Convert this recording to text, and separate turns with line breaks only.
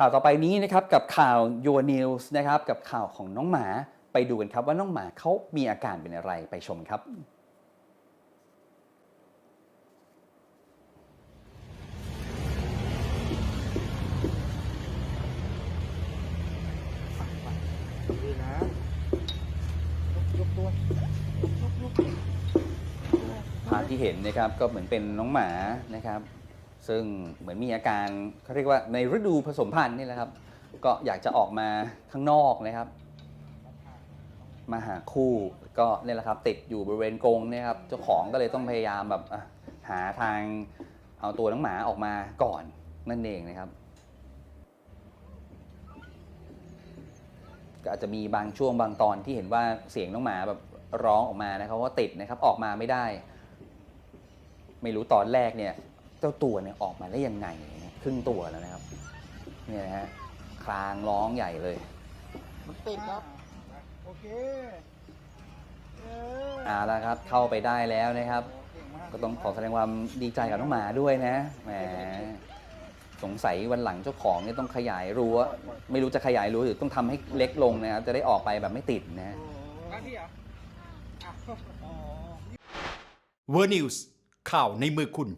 ข่าวต่อไปนี้นะครับกับข่าว Your News นะครับกับข่าวของน้องหมาไปดูกันครับว่าน้องหมาเขามีอาการเป็นอะไรไปชมครับ
ดีนะยกตัวยกยกยก
ภาพที่เห็นนะครับก็เหมือนเป็นน้องหมานะครับ ซึ่งเหมือนมีอาการเขาเรียกว่าในฤดูผสมพันธุ์นี่แหละครับ ก็อยากจะออกมาข้างนอกนะครับ มาหาคู่ก็เนี่ยแหละครับ ติดอยู่บริเวณกรงเนี่ยครับเจ้าของก็เลยต้องพยายามแบบอะหาทางเอาตัวน้องหมาออกมาก่อนนั่นเองนะครับ ก็อาจจะมีบางช่วงบางตอนที่เห็นว่าเสียงน้องหมาแบบร้องออกมานะครับว่าติดนะครับออกมาไม่ได้ ไม่รู้ตอนแรกเนี่ย จ้าตัวเนี่ยออกมาได้ยังไงนะครึ่งตัวแล้วนะครับเนี่ยนะฮะคลางร้องใหญ่เลย
มันติดครับ โอเคเออ
เอาละครับ เข้าไปได้แล้วนะครับ
เก่งมาก
ก็ต้องขอแสดงความดีใจกับน้องหมาด้วยนะแหมสงสัยวันหลังเจ้าของเนี่ยต้องขยายรั้วไม่รู้จะขยายรั้วหรือต้องทำให้เล็กลงนะครับ จะได้ออกไปแบบไม่ติดนะ
โอ้หน้าที่เหรออะอ๋อ
เวอร์นิวส์ข่าวในมือคุณ